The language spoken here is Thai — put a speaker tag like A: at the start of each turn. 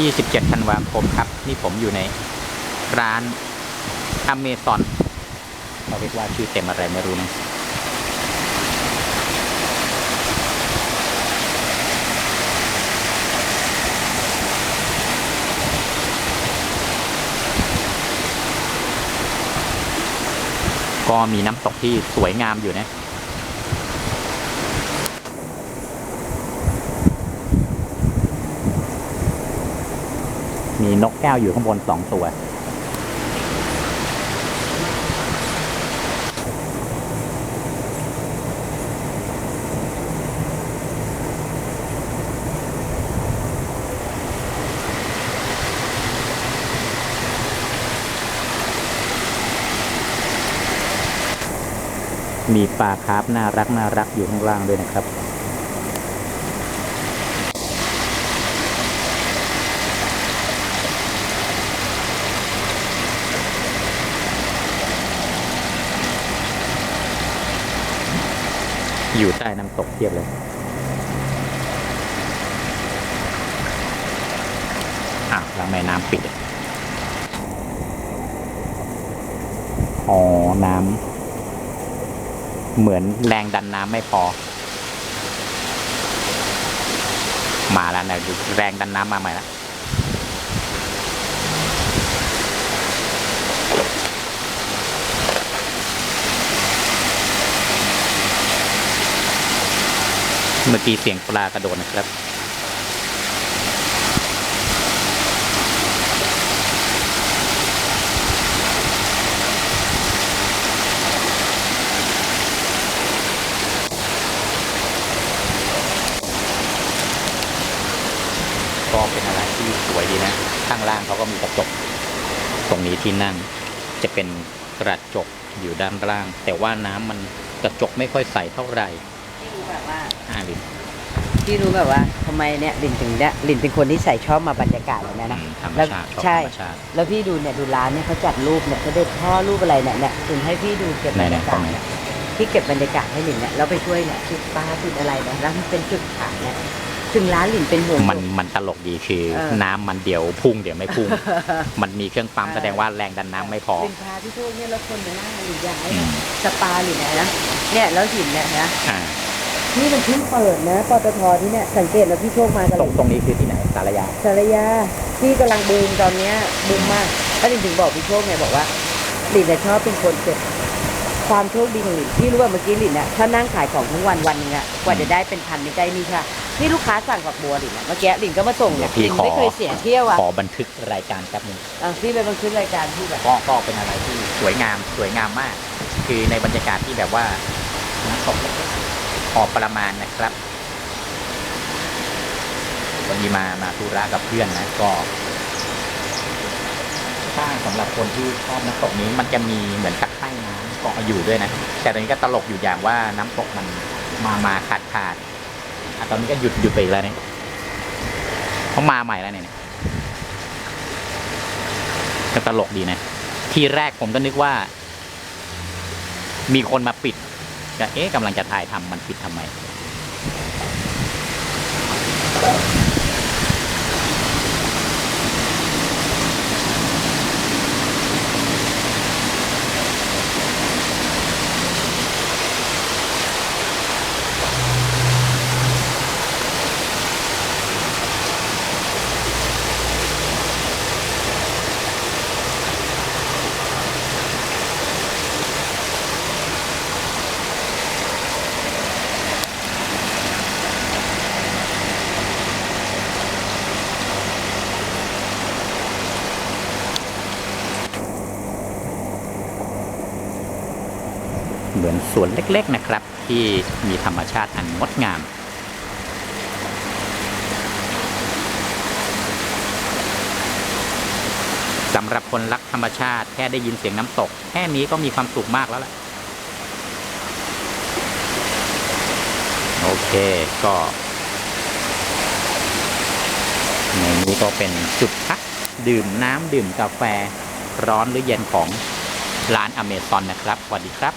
A: 27ธันวาคมครับ นี่ผมอยู่ในร้านอเมซอนเขาเรียกว่าชื่อเต็มอะไรไม่รู้นะก็มีน้ำตกที่สวยงามอยู่นะ มีนกแก้วอยู่ข้างบนสองตัว มีปลาคาร์ฟน่ารักน่ารักอยู่ข้างล่างด้วยนะครับ อยู่ใต้น้ำตกเทียบเลย อะแล้วแม่น้ำปิด อ๋อ น้ำ เหมือนแรงดันน้ำไม่พอ มาแล้วนะแรงดันน้ำมาใหม่แล้ว เมื่อกี้เสียงปลากระโดดนะครับ ก็เป็นอะไรที่สวยดีนะ ข้างล่างเขาก็มีกระจก ตรงนี้ที่นั่งจะเป็นกระจกอยู่ด้านล่าง แต่ว่าน้ำมันกระจกไม่ค่อยใสเท่าไหร่
B: พี่รู้แบบว่า
A: อ่าลิน
B: พี่รู้แบบว่าทำไมเนี่ยลินถึงเนี่ยลินเป็นคนที่ใส่ชอบมาบรรยากาศแบบนี้นะ
A: อืมธรรม
B: แล้ว
A: ชาติชอบ
B: ใช่
A: ธรรมชาติ
B: แล้วพี่ดูเนี่ยดูร้านเนี่ยเขาจัดรูปเนี่ยเขาเด็ดพ่อรูปอะไรเนี่ยเนี่ยถึงให้พี่ดูเก็บบรรยากาศ
A: ไหนๆตรงไหน
B: เนี่ยพี่เก็บบรรยากาศให้ลินเนี่ยแล้วไปช่วยเนี่ยจุดปลาจุดอะไรเนี่ยแล้วมันเป็นจุดขายเนี่ยถึงร้านลินเป็นห่วง
A: มันมันตลกดีคือ
B: เออ
A: น้ำมันเดี๋ยวพุ่งเดี๋ยวไม่พุ่ง มันมีเครื่องปั๊มแสดงว่าแรงดันน้ำไม่พอ
B: ลินพาพี่โชคเนี่ยแล้วคนมาหน้าลินอยากให้
A: อืม
B: สปาลินเนี่ยนะเนี่ยแล้วลินเนี่ยนะ
A: อ่า
B: นี่มันเพิ่งเปิดนะปตทที่เนี่ยสังเกตแล้วพี่โชคมากับ
A: ตร
B: ลิ
A: ง
B: น
A: ตรงนี้คือที่ไหนสารยา
B: สารยาที่กำลังบูมตอนเนี้ยบูมมากแล้วลินถึงบอกพี่โชคไงบอกว่าลินเนี่ยชอบเป็นคนเก็บความโชคดีของลินพี่รู้ว่าเมื่อกี้ลินเนี่ยถ้านั่งขายของทั้งวันวันหนึงอะกว่าจะได้เป็นพันนี่ใจนี่ค่ะนี่ลูกค้าสั่งฝักบัวลินอะเมื่อกี้ลินก็มาส่ง
A: เดี๋
B: เนี่ย
A: วยพี่
B: ลินไม่
A: ขอ
B: เคยเสียเที่ยวอะ
A: ขอบันทึกรายการแป๊บนึง
B: อะพี่ไปบันทึกรายการพี่แบบ
A: ก็ก็เป็นอะไรที่สวยงามสวยงามมาก คือในบรรยากาศที่แบบว่าน้ำตก พอประมาณนะครับวันนี้มามาธุระกับเพื่อนนะก็ถ้าสำหรับคนที่ชอบน้ำตกนี้มันจะมีเหมือนตะไคร่น้ำเกาะอยู่ด้วยนะ แต่ตอนนี้ก็ตลกอยู่อย่างว่าน้ำตกมันมามาขาดขาดอะตอนนี้ก็หยุดหยุดไปอีกแล้วเนี่ยเขามาใหม่แล้วเนี่ยก็ตลกดีนะ ทีแรกผมก็นึกว่า มีคนมาปิด ก็เอ๊ะกำลังจะถ่ายทำมันปิดทำไม เหมือนสวนเล็กๆนะครับ ที่มีธรรมชาติอันงดงามสำหรับคนรักธรรมชาติแค่ได้ยินเสียงน้ำตก แค่นี้ก็มีความสุขมากแล้วล่ะ โอเคก็ในนี้ก็เป็นจุดพักดื่มน้ำดื่มกาแฟร้อนหรือเย็นของร้านอเมซอนนะครับสวัสดีครับ